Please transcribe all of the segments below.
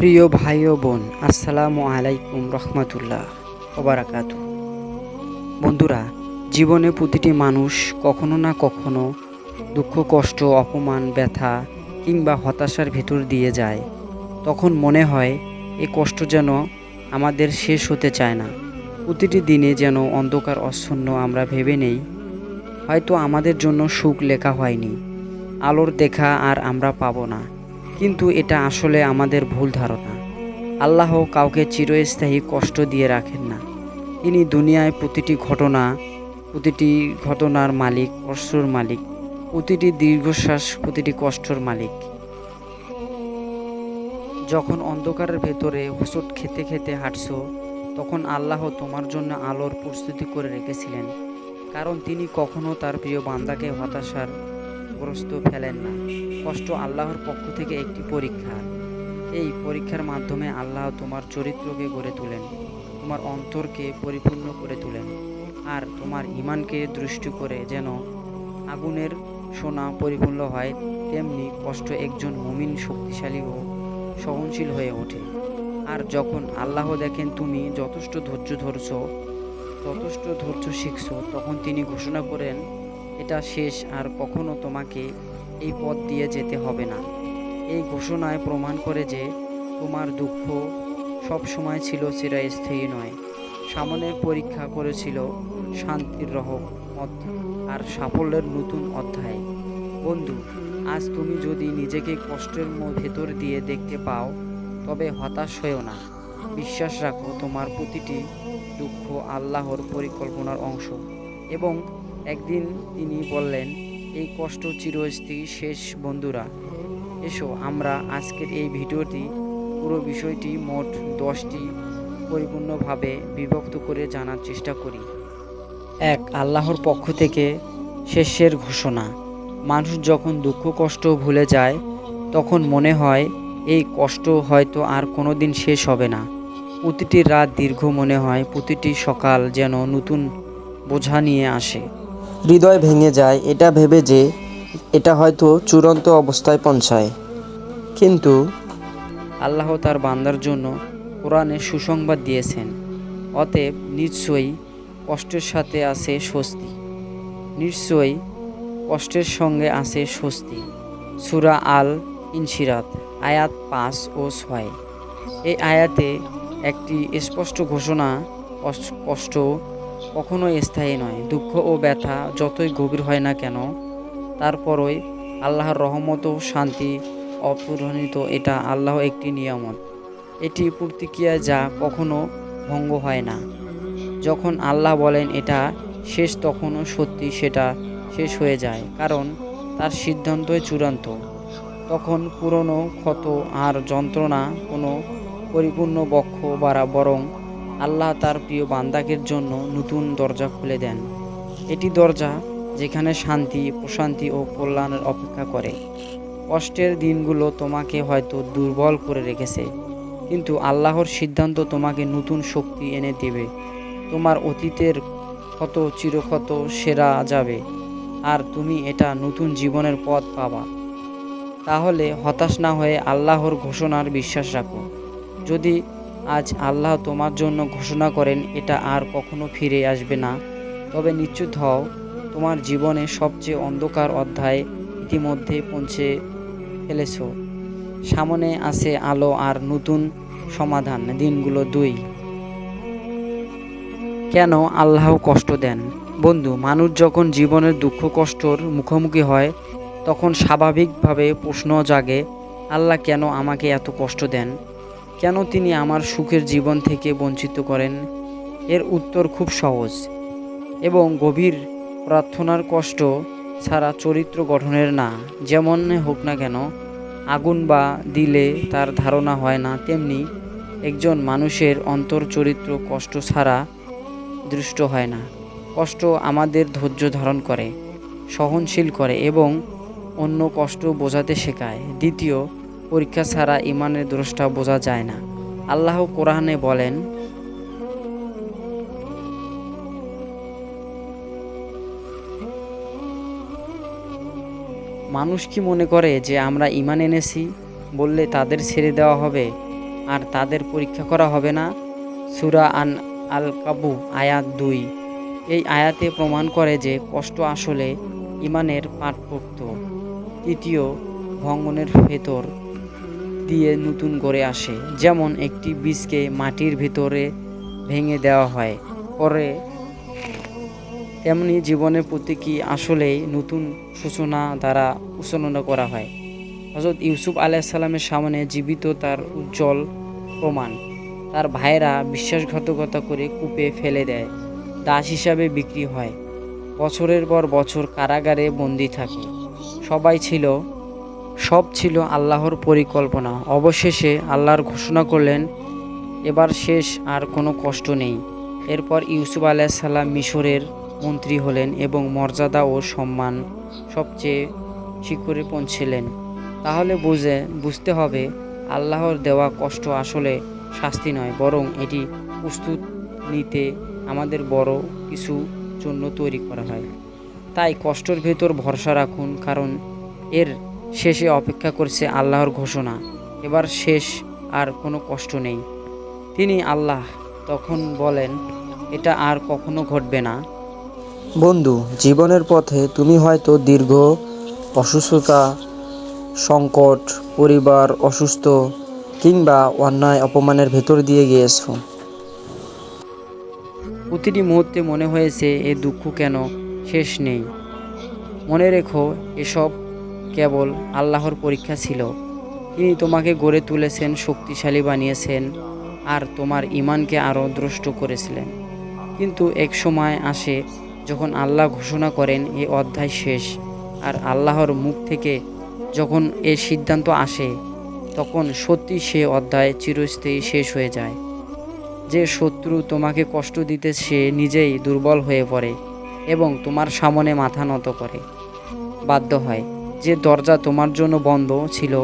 প্রিয় ভাই ও বোন, আসসালামু আলাইকুম রহমতুল্লাহ ওবারাকাতু বন্ধুরা, জীবনে প্রতিটি মানুষ কখনো না কখনো দুঃখ, কষ্ট, অপমান, ব্যথা কিংবা হতাশার ভেতর দিয়ে যায়। তখন মনে হয়, এ কষ্ট যেন আমাদের শেষ হতে চায় না। প্রতিটি দিনে যেন অন্ধকার অচ্ছন্ন আমরা ভেবে নেই। হয়তো আমাদের জন্য সুখ লেখা হয়নি। আলোর দেখা আর আমরা পাবো না। কিন্তু এটা আসলে আমাদের ভুল ধারণা। আল্লাহ কাউকে চিরস্থায়ী কষ্ট দিয়ে রাখেন না। তিনি দুনিয়ায় প্রতিটি ঘটনা, প্রতিটি ঘটনার মালিক, কষ্টর মালিক, প্রতিটি দীর্ঘশ্বাস, প্রতিটি কষ্টর মালিক। যখন অন্ধকারের ভেতরে হোঁচট খেতে খেতে হাঁটছো, তখন আল্লাহ তোমার জন্য আলোর প্রস্তুতি করে রেখেছিলেন, কারণ তিনি কখনো তার প্রিয় বান্দাকে হতাশার গ্রস্ত ফেলেন না। কষ্ট আল্লাহর পক্ষ থেকে একটি পরীক্ষা। এই পরীক্ষার মাধ্যমে আল্লাহ তোমার চরিত্রকে গড়ে তোলেন, তোমার অন্তরকে পরিপূর্ণ করে তোলেন, আর তোমার ইমানকে দৃষ্টি করে যেন আগুনের সোনা পরিপূর্ণ হয়, তেমনি কষ্ট একজন মুমিন শক্তিশালী ও সহনশীল হয়ে ওঠে। আর যখন আল্লাহ দেখেন তুমি যথেষ্ট ধৈর্য ধরছ, যথেষ্ট ধৈর্য শিখছো, তখন তিনি ঘোষণা করেন এটা শেষ আর কখনো তোমাকে এই পথ দিয়ে যেতে হবে না। এই ঘোষণায় প্রমাণ করে যে তোমার দুঃখ সব সময় ছিল চিরস্থায়ী নয়। সামনের পরীক্ষা করেছিল শান্তির রহমত আর সাফল্যের নতুন অধ্যায়। বন্ধু, আজ তুমি যদি নিজেকে কষ্টের ভেতর দিয়ে দেখতে পাও, তবে হতাশ হয়েও না। বিশ্বাস রাখো, তোমার প্রতিটি দুঃখ আল্লাহর পরিকল্পনার অংশ। এবং একদিন তিনি বললেন, এই কষ্ট চিরস্থায়ী শেষ বন্ধুরা। এসো, আমরা আজকের এই ভিডিওটি, পুরো বিষয়টি মোট দশটি পরিপূর্ণভাবে বিভক্ত করে জানার চেষ্টা করি। এক, আল্লাহর পক্ষ থেকে শেষের ঘোষণা। মানুষ যখন দুঃখ, কষ্ট ভুলে যায়, তখন মনে হয়, এই কষ্ট হয়তো আর কোনো দিন শেষ হবে না। প্রতিটি রাত দীর্ঘ মনে হয়, প্রতিটি সকাল যেন নতুন বোঝা নিয়ে আসে। হৃদয় ভেঙে যায়, এটা ভেবে যে এটা হয়তো চূড়ান্ত অবস্থায় পৌঁছায়। কিন্তু আল্লাহ তার বান্দার জন্য কোরআনে সুসংবাদ দিয়েছেন, অতএব নিশ্চয়ই কষ্টের সাথে আছে স্বস্তি। নিশ্চয়ই কষ্টের সঙ্গে আছে স্বস্তি। সুরা আল ইনসিরাত আয়াত পাঁচ ও ছয়। এই আয়াতে একটি স্পষ্ট ঘোষণা কষ্ট- কখনো স্থায়ী নয়। দুঃখ ও ব্যথা যতই গভীর হয় না কেন, তারপরই আল্লাহর রহমত ও শান্তি অপূরণিত এটা আল্লাহ একটি নিয়ামত। এটি প্রতিক্রিয়া যা কখনো ভঙ্গ হয় না। যখন আল্লাহ বলেন এটা শেষ তখনও সত্যি সেটা শেষ হয়ে যায়, কারণ তার সিদ্ধান্তই চূড়ান্ত। তখন পুরনো ক্ষত আর যন্ত্রণা কোনো পরিপূর্ণ বক্ষ বাড়া বরং আল্লাহ তার প্রিয় বান্দাকের জন্য নতুন দরজা খুলে দেন। এটি দরজা যেখানে শান্তি, প্রশান্তি ও কল্যাণের অপেক্ষা করে। কষ্টের দিনগুলো তোমাকে হয়তো দুর্বল করে রেখেছে, কিন্তু আল্লাহর সিদ্ধান্ত তোমাকে নতুন শক্তি এনে দেবে। তোমার অতীতের ক্ষত চিরক্ষত সেরা যাবে, আর তুমি এটা নতুন জীবনের পথ পাবা। তাহলে হতাশ না হয়ে আল্লাহর ঘোষণার বিশ্বাস রাখো। যদি আজ আল্লাহ তোমার জন্য ঘোষণা করেন, এটা আর কখনো ফিরে আসবে না। তবে নিশ্চিত হও, তোমার জীবনে সবচেয়ে অন্ধকার অধ্যায় ইতিমধ্যে পৌঁছে ফেলেছ। সামনে আছে আলো আর নতুন সমাধান, দিনগুলো দুই। কেন আল্লাহ কষ্ট দেন? বন্ধু, মানুষ যখন জীবনের দুঃখ কষ্টর মুখোমুখি হয়, তখন স্বাভাবিকভাবে প্রশ্ন জাগে, আল্লাহ কেন আমাকে এত কষ্ট দেন? কেন তিনি আমার সুখের জীবন থেকে বঞ্চিত করেন? এর উত্তর খুব সহজ। এবং গভীর প্রার্থনার কষ্ট ছাড়া চরিত্র গঠনের না, যেমন হোক না কেন, আগুন বা দিলে তার ধারণা হয় না, তেমনি একজন মানুষের অন্তর চরিত্র কষ্ট ছাড়া দৃষ্ট হয় না। কষ্ট আমাদের ধৈর্য ধারণ করে, সহনশীল করে এবং অন্য কষ্ট বোঝাতে শেখায়। দ্বিতীয় পরীক্ষা ছাড়া ইমানের দ্রষ্টা বোঝা যায় না। আল্লাহ কোরআনে বলেন, মানুষ কি মনে করে যে আমরা ইমান এনেছি, বললে তাদের ছেড়ে দেওয়া হবে, আর তাদের পরীক্ষা করা হবে না? সুরা আন আল কাবু আয়াত দুই। এই আয়াতে প্রমাণ করে যে কষ্ট আসলে ইমানের পাঠপোক্ত তৃতীয় ভঙ্গনের ভেতর দিয়ে নতুন করে আসে। যেমন একটি বীজকে মাটির ভিতরে ভেঙে দেওয়া হয়। পরে তেমনি জীবনের প্রতীকী আসলেই নতুন সূচনা দ্বারা উচ্চারণা করা হয়। হজরত ইউসুফ আলাইসাল্লামের সামনে জীবিত তার উজ্জ্বল প্রমাণ। তার ভাইয়েরা বিশ্বাসঘাতকতা করে কূপে ফেলে দেয়। দাস হিসাবে বিক্রি হয়। বছরের পর বছর কারাগারে বন্দি থাকে। সবাই ছিল সব ছিল আল্লাহর পরিকল্পনা। অবশেষে আল্লাহর ঘোষণা করলেন, এবার শেষ আর কোনো কষ্ট নেই। এরপর ইউসুফ আলাইসাল্লাম মিশরের মন্ত্রী হলেন এবং মর্যাদা ও সম্মান সবচেয়ে শিখরে পৌঁছলেন। তাহলে বুঝে, বুঝতে হবে, আল্লাহর দেওয়া কষ্ট আসলে শাস্তি নয়, বরং এটি প্রস্তুত নিতে আমাদের বড় কিছু জন্য তৈরি করা হয়। তাই কষ্টর ভেতর ভরসা রাখুন, কারণ এর শেষে অপেক্ষা করছে আল্লাহর ঘোষণা। এবার শেষ আর কোনো কষ্ট নেই। তিনি আল্লাহ তখন বলেন এটা আর কখনো ঘটবে না। বন্ধু জীবনের পথে তুমি হয়তো দীর্ঘ অসুস্থতা সংকট পরিবার অসুস্থ কিংবা অন্যায় অপমানের ভেতর দিয়ে গিয়েছো। প্রতিটি মুহূর্তে মনে হয়েছে এ দুঃখ কেন শেষ নেই। মনে রেখো এসব কেবল আল্লাহর পরীক্ষা ছিল। তিনি তোমাকে গড়ে তুলেছেন, শক্তিশালী বানিয়েছেন আর তোমার ইমানকে আরও দ্রষ্ট করেছিলেন। কিন্তু এক সময় আসে যখন আল্লাহ ঘোষণা করেন, এ অধ্যায় শেষ আর আল্লাহর মুখ থেকে যখন এ সিদ্ধান্ত আসে, তখন সত্যি সে অধ্যায় চিরস্থায়ী শেষ হয়ে যায়। যে শত্রু তোমাকে কষ্ট দিতে সে নিজেই দুর্বল হয়ে পড়ে এবং তোমার সামনে মাথা নত করে। বাধ্য হয়। যে দরজা তোমার জন্য বন্ধ ছিল,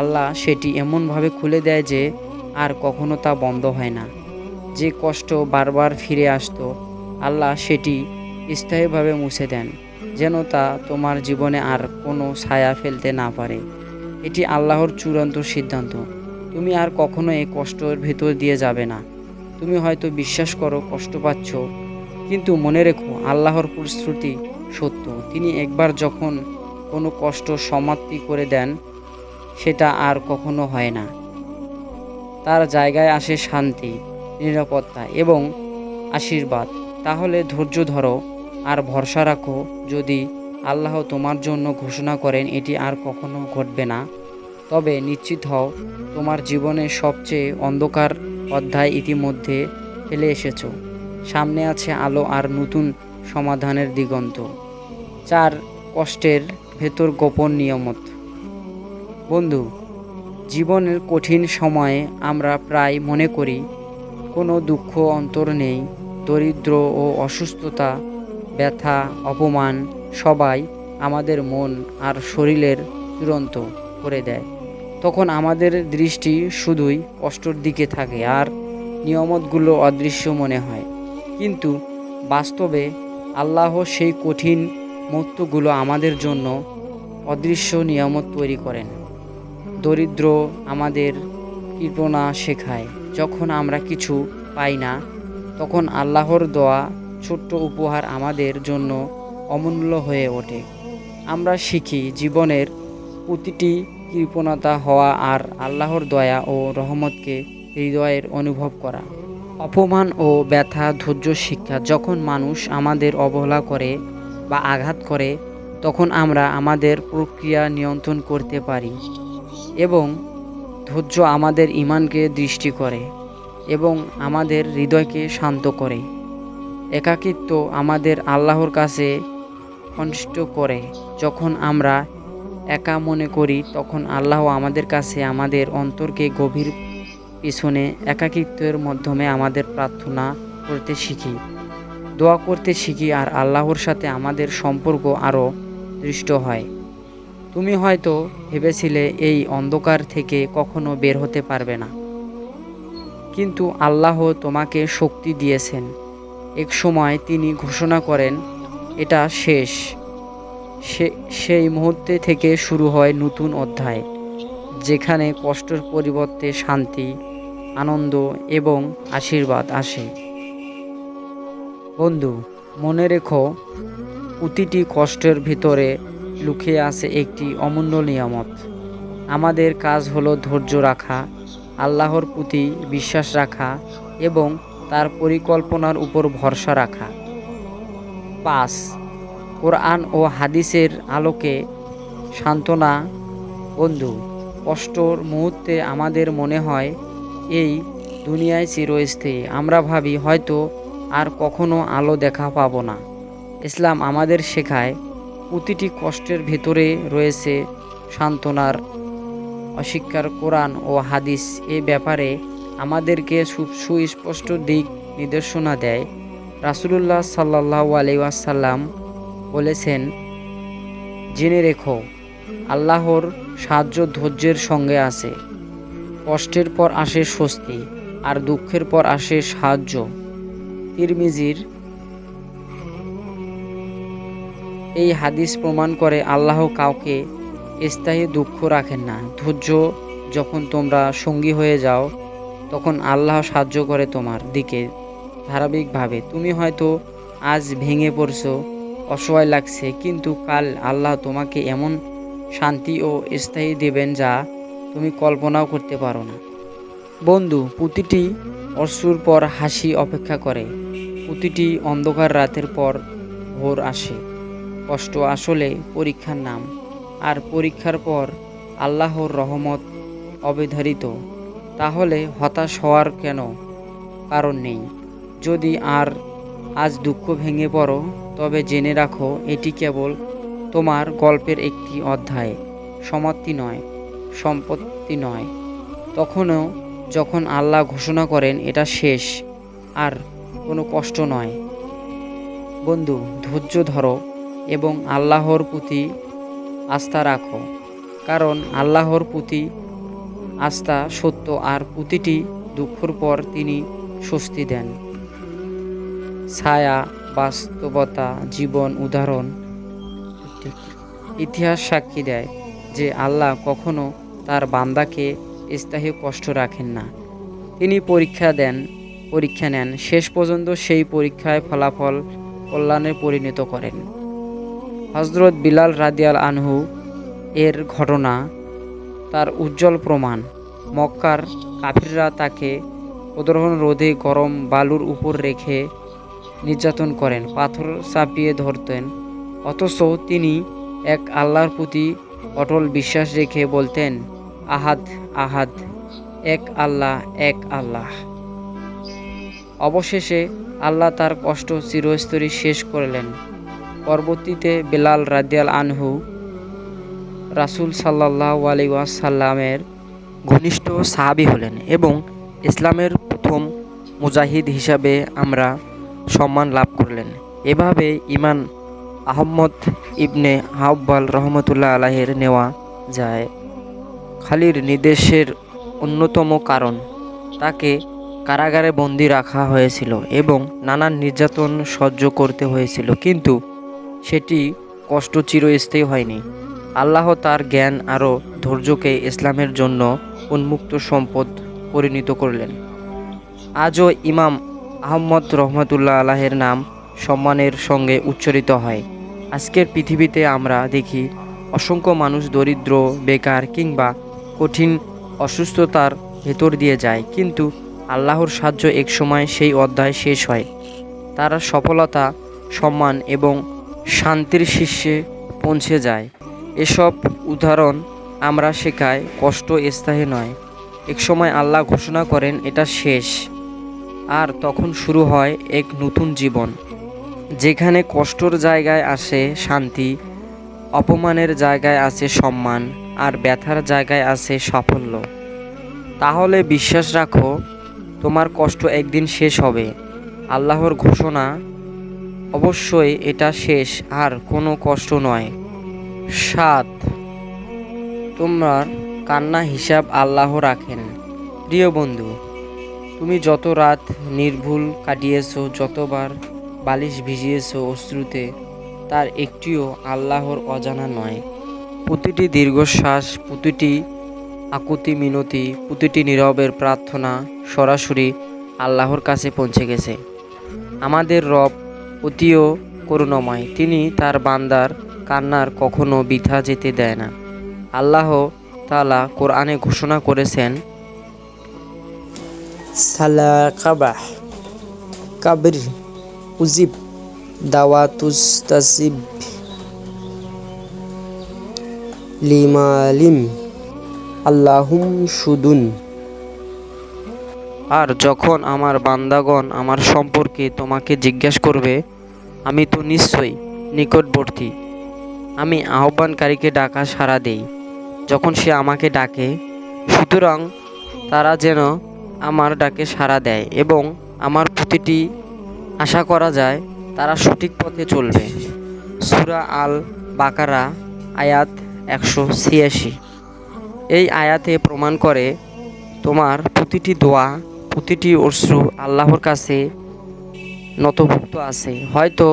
আল্লাহ সেটি এমনভাবে খুলে দেয় যে আর কখনো তা বন্ধ হয় না। যে কষ্ট বারবার ফিরে আসতো, আল্লাহ সেটি স্থায়ীভাবে মুছে দেন, যেন তা তোমার জীবনে আর কোনো ছায়া ফেলতে না পারে। এটি আল্লাহর চূড়ান্ত সিদ্ধান্ত। তুমি আর কখনো এই কষ্টের ভেতর দিয়ে যাবে না। তুমি হয়তো বিশ্বাস করো কষ্ট পাচ্ছ, কিন্তু মনে রেখো আল্লাহর প্রতিশ্রুতি সত্য। তিনি একবার যখন কোনো কষ্ট সমাপ্তি করে দেন, সেটা আর কখনো হয় না। তার জায়গায় আসে শান্তি, নিরাপত্তা এবং আশীর্বাদ। তাহলে ধৈর্য ধরো আর ভরসা রাখো, যদি আল্লাহ তোমার জন্য ঘোষণা করেন, এটি আর কখনো ঘটবে না। তবে নিশ্চিত হও, তোমার জীবনের সবচেয়ে অন্ধকার অধ্যায় ইতিমধ্যে ফেলে এসেছ। সামনে আছে আলো আর নতুন সমাধানের দিগন্ত। চার, কষ্টের ভেতর গোপন নিয়মত। বন্ধু, জীবনের কঠিন সময়ে আমরা প্রায় মনে করি, কোনো দুঃখ অন্তর নেই, দরিদ্র ও অসুস্থতা, ব্যথা, অপমান সবাই আমাদের মন আর শরীরের চূড়ান্ত করে দেয়। তখন আমাদের দৃষ্টি শুধুই কষ্টর দিকে থাকে আর নিয়ামতগুলো অদৃশ্য মনে হয়। কিন্তু বাস্তবে আল্লাহ সেই কঠিন মুহূর্তগুলো আমাদের জন্য অদৃশ্য নিয়ামত তৈরি করেন। দরিদ্র আমাদের কৃপণা শেখায়। যখন আমরা কিছু পাই না, তখন আল্লাহর দেওয়া ছোট্ট উপহার আমাদের জন্য অমূল্য হয়ে ওঠে। আমরা শিখি জীবনের প্রতিটি কৃপণতা হওয়া আর আল্লাহর দয়া ও রহমতকে হৃদয়ের অনুভব করা। অপমান ও ব্যথা ধৈর্য শিক্ষা যখন মানুষ আমাদের অবহেলা করে বা আঘাত করে, তখন আমরা আমাদের প্রক্রিয়া নিয়ন্ত্রণ করতে পারি এবং ধৈর্য আমাদের ইমানকে দৃষ্টি করে এবং আমাদের হৃদয়কে শান্ত করে। একাকিত্ব আমাদের আল্লাহর কাছে কনিষ্ঠ করে। যখন আমরা একা মনে করি, তখন আল্লাহ আমাদের কাছে আমাদের অন্তরকে গভীর পিছনে একাকিত্বের মাধ্যমে আমাদের প্রার্থনা করতে শিখি। দোয়া করতে শিখি আর আল্লাহর সাথে আমাদের সম্পর্ক আরও দৃষ্ট হয়। তুমি হয়তো ভেবেছিলে এই অন্ধকার থেকে কখনো বের হতে পারবে না। কিন্তু আল্লাহ তোমাকে শক্তি দিয়েছেন। এক সময় তিনি ঘোষণা করেন, এটা শেষ। সেই মুহূর্তে থেকে শুরু হয় নতুন অধ্যায়, যেখানে কষ্টের পরিবর্তে শান্তি, আনন্দ এবং আশীর্বাদ আসে। বন্ধু, মনে রেখো, প্রতিটি কষ্টের ভিতরে লুকিয়ে আছে একটি অমূল্য নিয়ামত। আমাদের কাজ হলো ধৈর্য রাখা, আল্লাহর প্রতি বিশ্বাস রাখা এবং তার পরিকল্পনার উপর ভরসা রাখা। পাঁচ, কোরআন ও হাদিসের আলোকে সান্ত্বনা। বন্ধু, কষ্টর মুহূর্তে আমাদের মনে হয়, এই দুনিয়ায় চিরস্থায়ী। আমরা ভাবি হয়তো আর কখনো আলো দেখা পাবো না। ইসলাম আমাদের শেখায়, প্রতিটি কষ্টের ভেতরে রয়েছে সান্ত্বনার অস্বীকার কোরআন ও হাদিস। এ ব্যাপারে আমাদেরকে সুস্পষ্ট দিক নির্দেশনা দেয়। রাসুলুল্লাহ সাল্লাহ আলাইসাল্লাম বলেছেন, জেনে রেখো, আল্লাহর সাহায্য ধৈর্যের সঙ্গে আছে। কষ্টের পর আসে স্বস্তি, আর দুঃখের পর আসে সাহায্য। তিরমিজির এই হাদিস প্রমাণ করে আল্লাহ কাউকে স্থায়ী দুঃখ রাখেন না। ধৈর্য যখন তোমরা সঙ্গী হয়ে যাও, তখন আল্লাহ সাহায্য করে তোমার দিকে। ধারাবাহিকভাবে তুমি হয়তো আজ ভেঙে পড়ছো, অসহায় লাগছে, কিন্তু কাল আল্লাহ তোমাকে এমন শান্তি ও স্থায়ী দেবেন যা তুমি কল্পনাও করতে পারো না। বন্ধু, প্রতিটি অশ্রুর পর হাসি অপেক্ষা করে। প্রতিটি অন্ধকার রাতের পর ভোর আসে। কষ্ট আসলে পরীক্ষার নাম, আর পরীক্ষার পর আল্লাহর রহমত অবধারিত। তাহলে হতাশ হওয়ার কেন কারণ নেই? যদি আর আজ দুঃখ ভেঙে পড়ো, তবে জেনে রাখো, এটি কেবল তোমার গল্পের একটি অধ্যায়। সমাপ্তি নয়, সম্পত্তি নয়। তখনও যখন আল্লাহ ঘোষণা করেন, এটা শেষ। আর কোনো কষ্ট নয়। বন্ধু, ধৈর্য ধরো এবং আল্লাহর প্রতি আস্থা রাখো। কারণ আল্লাহর প্রতি আস্থা সত্য আর প্রতিটি দুঃখর পর তিনি স্বস্তি দেন। ছায়া, বাস্তবতা, জীবন উদাহরণ ইতিহাস সাক্ষী দেয় যে আল্লাহ কখনো তার বান্দাকে স্থায়ী কষ্ট রাখেন না। তিনি পরীক্ষা দেন পরীক্ষা নেন। শেষ পর্যন্ত সেই পরীক্ষায় ফলাফল কল্যাণে পরিণত করেন। হজরত বিলাল রাদিয়াল আনহু এর ঘটনা, তার উজ্জ্বল প্রমাণ। মক্কার কাফিররা তাকে প্রদর্শন রোদে গরম বালুর উপর রেখে নির্যাতন করেন, পাথর চাপিয়ে ধরতেন। অথচ তিনি এক আল্লাহর প্রতি অটল বিশ্বাস রেখে বলতেন, আহাদ আহাদ, এক আল্লাহ এক আল্লাহ। অবশেষে আল্লাহ তার কষ্ট চিরস্তরী শেষ করলেন। পরবর্তীতে বেলাল রাদিয়াল আনহু রাসূল সাল্লাহ আলী ওয়াসাল্লামের ঘনিষ্ঠ সাহাবি হলেন এবং ইসলামের প্রথম মুজাহিদ হিসাবে আমরা সম্মান লাভ করলেন। এভাবে ইমান আহম্মদ ইবনে হাব্বাল রহমতুল্লাহ আলাহের নেওয়া যায়। খালির নির্দেশের অন্যতম কারণ তাকে কারাগারে বন্দি রাখা হয়েছিল এবং নানান নির্যাতন সহ্য করতে হয়েছিল, কিন্তু সেটি কষ্ট চিরস্থায়ী হয়নি। আল্লাহ তার জ্ঞান আরও ধৈর্যকে ইসলামের জন্য উন্মুক্ত সম্পদ পরিণত করলেন। আজও ইমাম আহম্মদ রহমতুল্লাহ আলাহের নাম সম্মানের সঙ্গে উচ্চারিত হয়। আজকের পৃথিবীতে আমরা দেখি অসংখ্য মানুষ দরিদ্র, বেকার কিংবা কঠিন অসুস্থতার ভেতর দিয়ে যায়, কিন্তু আল্লাহর সাহায্য একসময় সেই অধ্যায় শেষ হয়। তারা সফলতা, সম্মান এবং শান্তির শীর্ষে পৌঁছে যায়। এসব উদাহরণ আমরা শেখায় কষ্ট স্থায়ী নয়। একসময় আল্লাহ ঘোষণা করেন, এটা শেষ। আর তখন শুরু হয় এক নতুন জীবন, যেখানে কষ্টর জায়গায় আসে শান্তি, অপমানের জায়গায় আছে সম্মান, আর ব্যথার জায়গায় আছে সাফল্য। তাহলে বিশ্বাস রাখো তোমার কষ্ট একদিন শেষ হবে। আল্লাহর ঘোষণা, অবশ্যই এটা শেষ, আর কোনো কষ্ট নয়। সাত, তোমার কান্না হিসাব আল্লাহ রাখেন। প্রিয় বন্ধু, তুমি যত রাত নির্ভুল কাটিয়েছো, যতবার বালিশ ভিজিয়েছো অশ্রুতে, তার একটিও আল্লাহর অজানা নয়। প্রতিটি দীর্ঘশ্বাস, প্রতিটি আকুতি মিনতি, প্রতিটি নীরবের প্রার্থনা সরাসরি আল্লাহর কাছে পৌঁছে গেছে। আমাদের রব অতিও করুণময়, তিনি তার বান্দার কান্নার কখনো বৃথা যেতে দেয় না। আল্লাহ তালা কোরআনে ঘোষণা করেছেন সালা কাবাহ কাবির, উজিব দাওয়াতুস্তাসিব লিমালিম। আল্লাহুম সুদুন। আর যখন আমার বান্দাগণ আমার সম্পর্কে তোমাকে জিজ্ঞাসা করবে, আমি তো নিশ্চয়ই নিকটবর্তী। আমি আহ্বানকারীকে ডাকা সাড়া দেই। যখন সে আমাকে ডাকে, সুতরাং তারা যেন আমার ডাকে সাড়া দেয় এবং আমার প্রতিটি আশা করা যায় তারা সঠিক পথে চলবে। সুরা আল বাকারা আয়াত একশো ছিয়াশি। এই আয়াতে প্রমাণ করে তোমার প্রতিটি দোয়া, প্রতিটি অশ্রু আল্লাহর কাছে নতভুক্ত আছে। হয়তো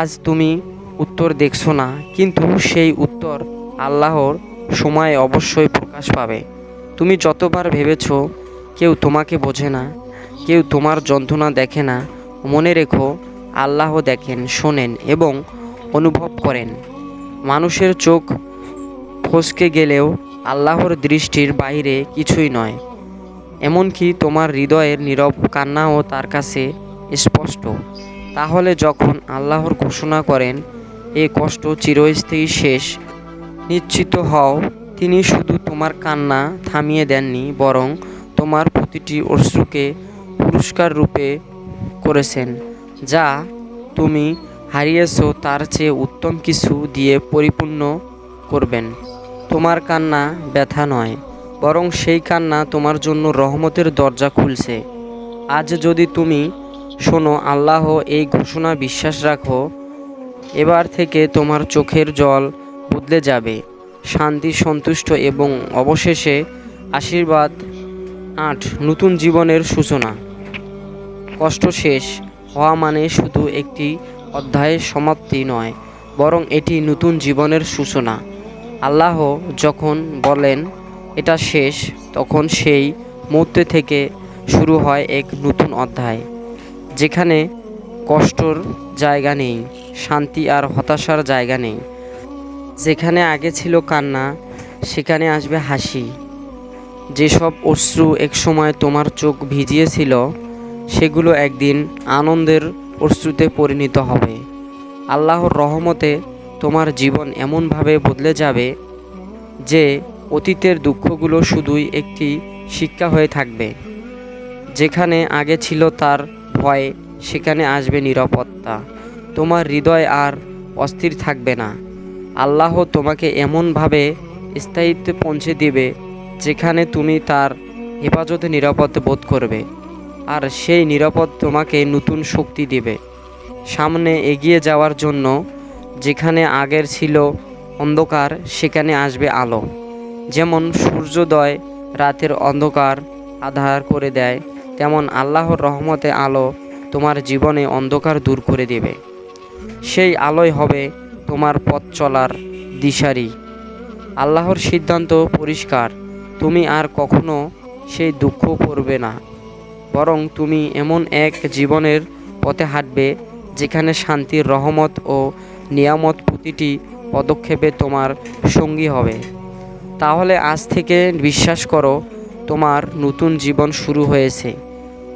আজ তুমি উত্তর দেখছ না, কিন্তু সেই উত্তর আল্লাহর সময় অবশ্যই প্রকাশ পাবে। তুমি যতবার ভেবেছো কেউ তোমাকে বোঝে না, কেউ তোমার যন্ত্রণা দেখে না, মনে রেখো আল্লাহ দেখেন, শোনেন এবং অনুভব করেন। মানুষের চোখ ফসকে গেলেও আল্লাহর দৃষ্টির বাইরে কিছুই নয়, এমনকি তোমার হৃদয়ের নীরব কান্নাও তার কাছে স্পষ্ট। তাহলে যখন আল্লাহর ঘোষণা করেন, এ কষ্ট চিরস্থায়ী শেষ, নিশ্চিত হও, তিনি শুধু তোমার কান্না থামিয়ে দেননি, বরং তোমার প্রতিটি অশ্রুকে পুরস্কার রূপে করেছেন, যা তুমি হারিয়েছো তার চেয়ে উত্তম কিছু দিয়ে পরিপূর্ণ করবেন। তোমার কান্না ব্যথা নয়, বরং সেই কান্না তোমার জন্য রহমতের দরজা খুলছে। আজ যদি তুমি শোনো, আল্লাহ এই ঘোষণা বিশ্বাস রাখো, এবার থেকে তোমার চোখের জল বদলে যাবে। শান্তি, সন্তুষ্ট এবং অবশেষে আশীর্বাদ। আট, নতুন জীবনের সূচনা। কষ্ট শেষ হওয়া মানে শুধু একটি অধ্যায়ের সমাপ্তি নয়, বরং এটি নতুন জীবনের সূচনা। আল্লাহ যখন বলেন, এটা শেষ, তখন সেই মুহূর্তে থেকে শুরু হয় এক নতুন অধ্যায়, যেখানে কষ্টর জায়গা নেই, শান্তি আর হতাশার জায়গা নেই। যেখানে আগে ছিল কান্না, সেখানে আসবে হাসি। যেসব অশ্রু একসময় তোমার চোখ ভিজিয়েছিল, সেগুলো একদিন আনন্দের অশ্রুতে পরিণত হবে। আল্লাহর রহমতে তোমার জীবন এমনভাবে বদলে যাবে যে অতীতের দুঃখগুলো শুধুই একটি শিক্ষা হয়ে থাকবে। যেখানে আগে ছিল তার ভয়, সেখানে আসবে নিরাপত্তা। তোমার হৃদয় আর অস্থির থাকবে না। আল্লাহ তোমাকে এমনভাবে স্থায়িত্বে পৌঁছে দিবে যেখানে তুমি তার হেফাজতে নিরাপদ বোধ করবে আর সেই নিরাপদ তোমাকে নতুন শক্তি দিবে। সামনে এগিয়ে যাওয়ার জন্য যেখানে আগের ছিল অন্ধকার, সেখানে আসবে আলো। যেমন সূর্যোদয় রাতের অন্ধকার আধার করে দেয়, তেমন আল্লাহর রহমতে আলো তোমার জীবনে অন্ধকার দূর করে দেবে। সেই আলোয় হবে তোমার পথ চলার দিশারি। আল্লাহর সিদ্ধান্ত পরিষ্কার, তুমি আর কখনো সেই দুঃখ করবে না। বরং তুমি এমন এক জীবনের পথে হাঁটবে, যেখানে শান্তির রহমত ও নিয়ামত প্রতিটি পদক্ষেপে তোমার সঙ্গী হবে। তাহলে আজ থেকে বিশ্বাস করো, তোমার নতুন জীবন শুরু হয়েছে।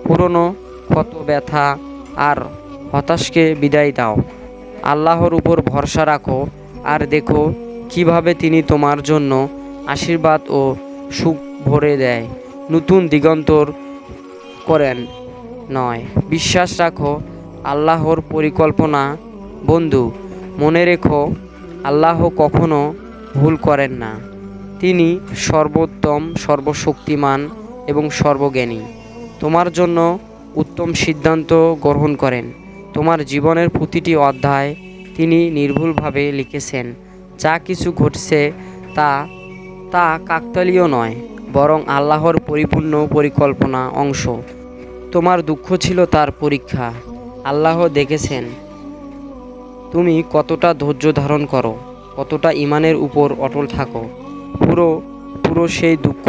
পুরনো ক্ষত, ব্যথা আর হতাশকে বিদায় দাও। আল্লাহর উপর ভরসা রাখো আর দেখো কীভাবে তিনি তোমার জন্য আশীর্বাদ ও সুখ ভরে দেয়। নতুন দিগন্তর করেন। নয়, বিশ্বাস রাখো, আল্লাহর পরিকল্পনা। বন্ধু মনে রেখো, আল্লাহ কখনো ভুল করেন না। তিনি সর্বোত্তম, সর্বশক্তিমান এবং সর্বজ্ঞানী। তোমার জন্য উত্তম সিদ্ধান্ত গ্রহণ করেন। তোমার জীবনের প্রতিটি অধ্যায় তিনি নির্ভুলভাবে লিখেছেন। যা কিছু ঘটছে তা তা কাকতালীয় নয়, বরং আল্লাহর পরিপূর্ণ পরিকল্পনা অংশ। তোমার দুঃখ ছিল তার পরীক্ষা। আল্লাহ দেখেছেন তুমি কতটা ধৈর্য ধারণ করো, কতটা ইমানের উপর অটল থাকো। পুরো পুরো সেই দুঃখ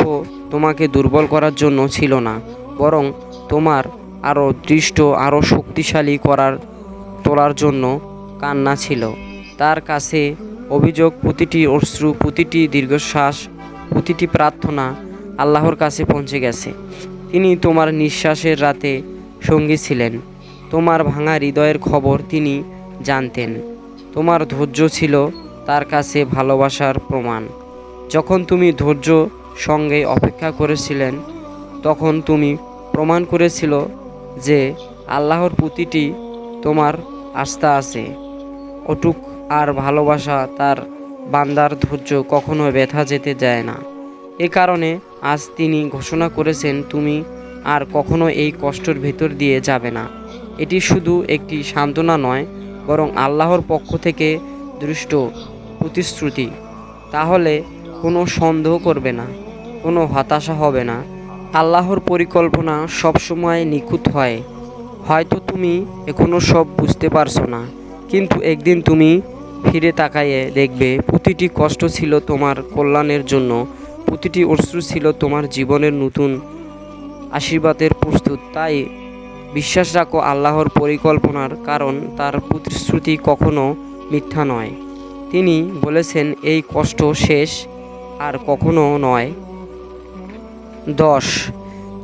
তোমাকে দুর্বল করার জন্য ছিল না, বরং তোমার আরও দৃষ্ট আরও শক্তিশালী করার, তোলার জন্য কান্না ছিল। তার কাছে অভিযোগ, প্রতিটি অশ্রু, প্রতিটি দীর্ঘশ্বাস, প্রতিটি প্রার্থনা আল্লাহর কাছে পৌঁছে গেছে। তিনি তোমার নিঃশ্বাসের রাতে সঙ্গী ছিলেন। তোমার ভাঙা হৃদয়ের খবর তিনি জানতেন। তোমার ধৈর্য ছিল তার কাছে ভালোবাসার প্রমাণ। যখন তুমি ধৈর্য সঙ্গে অপেক্ষা করেছিলেন, তখন তুমি প্রমাণ করেছিল যে আল্লাহর প্রতিটি তোমার আস্থা আছে। অটুক আর ভালোবাসা তার বান্দার ধৈর্য কখনো ব্যথা যেতে যায় না। এ কারণে আজ তিনি ঘোষণা করেছেন, তুমি আর কখনো এই কষ্টর ভেতর দিয়ে যাবে না। এটি শুধু একটি সান্ত্বনা নয় বরং আল্লাহর পক্ষ থেকে দৃষ্ট প্রতিশ্রুতি। তাহলে কোনো সন্দেহ করবে না, কোনো হতাশা হবে না। আল্লাহর পরিকল্পনা সবসময় নিখুঁত হয়। হয়তো তুমি এখনও সব বুঝতে পারছ না, কিন্তু একদিন তুমি ফিরে তাকাইয়ে দেখবে প্রতিটি কষ্ট ছিল তোমার কল্যাণের জন্য, প্রতিটি অশ্রু ছিল তোমার জীবনের নতুন আশীর্বাদের প্রস্তুত। তাই বিশ্বাস রাখো, আল্লাহর পরিকল্পনার কারণ তার প্রতিশ্রুতি কখনো মিথ্যা নয়। তিনি বলেছেন, এই কষ্ট শেষ আর কখনো নয়। দশ,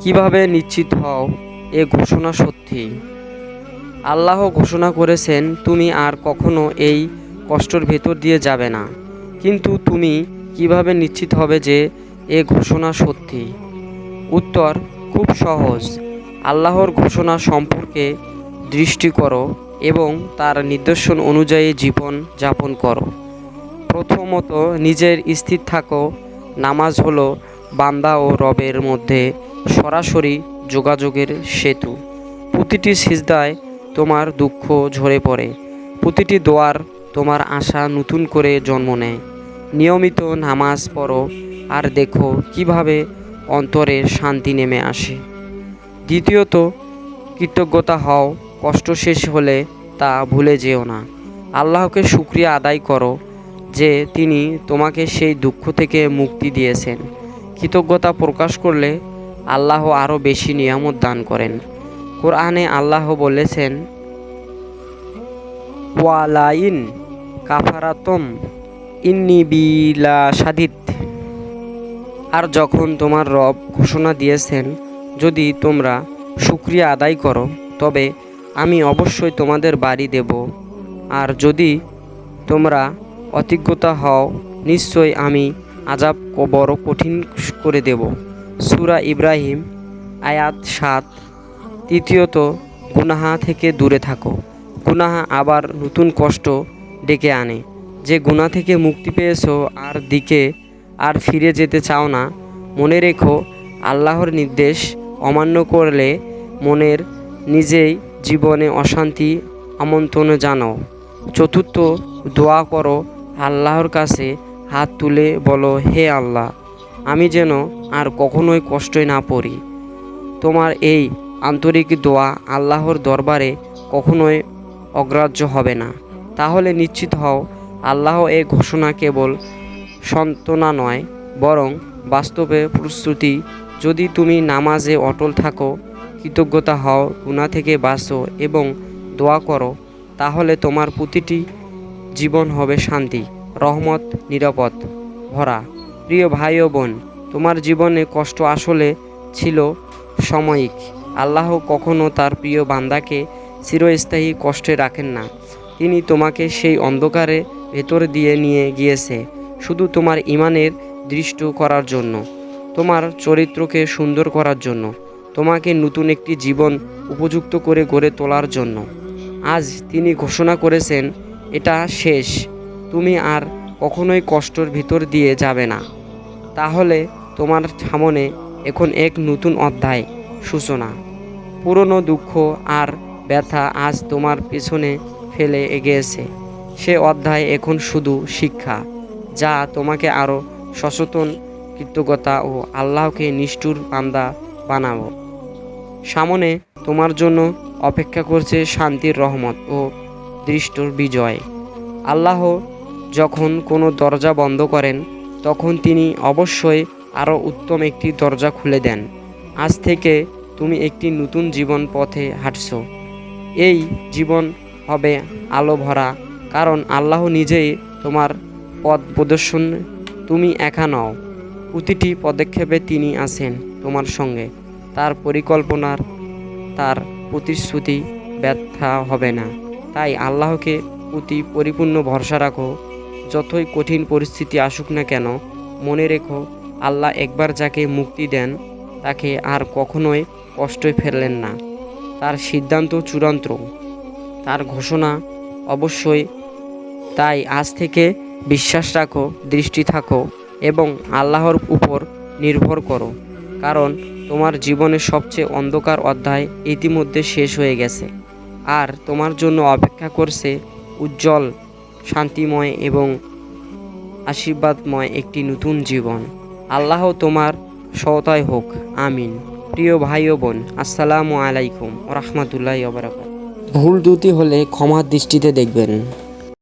কীভাবে নিশ্চিত হও এ ঘোষণা সত্যি? আল্লাহ ঘোষণা করেছেন, তুমি আর কখনো এই কষ্টর ভেতর দিয়ে যাবে না। কিন্তু তুমি কীভাবে নিশ্চিত হবে যে এ ঘোষণা সত্যি? উত্তর, খুব সহজ। আল্লাহর ঘোষণা সম্পর্কে দৃষ্টি করো এবং তার নিদর্শন অনুযায়ী জীবন যাপন করো। প্রথমত নিজের স্থির থাকো। নামাজ হলো বান্দা ও রবের মধ্যে সরাসরি যোগাযোগের সেতু। প্রতিটি সিজদায় তোমার দুঃখ ঝরে পড়ে। প্রতিটি দোয়ার তোমার আশা নতুন করে জন্ম নেয়। নিয়মিত নামাজ পড়ো আর দেখো কীভাবে অন্তরে শান্তি নেমে আসে। দ্বিতীয়ত, কৃতজ্ঞতা হও, কষ্ট শেষ হলে তা ভুলে যেও না। আল্লাহকে শুক্রিয়া আদায় করো যে তিনি তোমাকে সেই দুঃখ থেকে মুক্তি দিয়েছেন। কৃতজ্ঞতা প্রকাশ করলে আল্লাহ আরও বেশি নিয়ামত দান করেন। কোরআনে আল্লাহ বলেছেন, ওয়ালাইন কাফারাতম ইন্নি বিলা সাদিত আর যখন তোমার রব ঘোষণা দিয়েছেন যদি তোমরা শুক্রিয়া আদায় করো, তবে আমি অবশ্যই তোমাদের বাড়ি দেব। আর যদি তোমরা অতিজ্ঞতা হও, নিশ্চয় আমি আজাব বড় কঠিন করে দেব। সুরা ইব্রাহিম, আয়াত সাত। তৃতীয়ত, গুনাহা থেকে দূরে থাকো। গুনাহা আবার নতুন কষ্ট ডেকে আনে। যে গুনাহ থেকে মুক্তি পেয়েছ আর দিকে আর ফিরে যেতে চাও না, মনে রেখো আল্লাহর নির্দেশ অমান্য করলে মনের নিজেই জীবনে অশান্তি আমন্ত্রণ জানাও। চতুর্থ, দোয়া করো আল্লাহর কাছে হাত তুলে বলো, হে আল্লাহ, আমি যেন আর কখনোই কষ্টই না পড়ি। তোমার এই আন্তরিক দোয়া আল্লাহর দরবারে কখনোই অগ্রাহ্য হবে না। তাহলে নিশ্চিত হও, আল্লাহ এ ঘোষণা কেবল সন্তনা নয়, বরং বাস্তবে প্রস্তুতি যদি তুমি নামাজে অটল থাকো, কৃতজ্ঞতা হও গুণা থেকে বাঁচো এবং দোয়া করো, তাহলে তোমার প্রতিটি জীবন হবে শান্তি, রহমত, নিরাপদ ভরা। প্রিয় ভাই ও বোন, তোমার জীবনে কষ্ট আসলে ছিল সাময়িক। আল্লাহ কখনো তার প্রিয় বান্দাকে চিরস্থায়ী কষ্টে রাখেন না। তিনি তোমাকে সেই অন্ধকারে ভেতর দিয়ে নিয়ে গিয়েছে, শুধু তোমার ইমানের দৃষ্ট করার জন্য। তোমার চরিত্রকে সুন্দর করার জন্য, তোমাকে নতুন একটি জীবন উপযুক্ত করে গড়ে তোলার জন্য। আজ তিনি ঘোষণা করেছেন, এটা শেষ। তুমি আর কখনোই কষ্টর ভিতর দিয়ে যাবে না। তাহলে তোমার সামনে এখন এক নতুন অধ্যায়, সূচনা। পুরনো দুঃখ আর ব্যথা আজ তোমার পেছনে ফেলে এগিয়েছে। সে অধ্যায় এখন শুধু শিক্ষা, যা তোমাকে আরও সচেতন কৃতজ্ঞতা ও আল্লাহকে নিষ্ঠুর বান্দা বানাবো। সামনে তোমার জন্য অপেক্ষা করছে শান্তির রহমত ও দৃষ্টর বিজয়। আল্লাহ যখন কোনো দরজা বন্ধ করেন, তখন তিনি অবশ্যই আরও উত্তম একটি দরজা খুলে দেন। আজ থেকে তুমি একটি নতুন জীবন পথে হাঁটছো। এই জীবন হবে আলো ভরা, কারণ আল্লাহ নিজেই তোমার পথ প্রদর্শন, তুমি একা নও। প্রতিটি পদক্ষেপে তিনি আছেন তোমার সঙ্গে। তার পরিকল্পনার, তার প্রতিশ্রুতি ব্যর্থা হবে না। তাই আল্লাহকে প্রতি পরিপূর্ণ ভরসা রাখো। যতই কঠিন পরিস্থিতি আসুক না কেন, মনে রেখো, আল্লাহ একবার যাকে মুক্তি দেন, তাকে আর কখনোই কষ্টই ফেললেন না। তার সিদ্ধান্ত চূড়ান্ত। তার ঘোষণা অবশ্যই। তাই আজ থেকে বিশ্বাস রাখো, দৃষ্টি থাকো। এবং আল্লাহর উপর নির্ভর করো, কারণ তোমার জীবনের সবচেয়ে অন্ধকার অধ্যায় ইতিমধ্যে শেষ হয়ে গেছে। আর তোমার জন্য অপেক্ষা করছে উজ্জ্বল, শান্তিময় এবং আশীর্বাদময় একটি নতুন জীবন। আল্লাহ তোমার সহতায় হোক, আমিন। প্রিয় ভাই ও বোন, আসসালামু আলাইকুম রহমতুল্লাহ ভুল দুটি হলে ক্ষমার দৃষ্টিতে দেখবেন।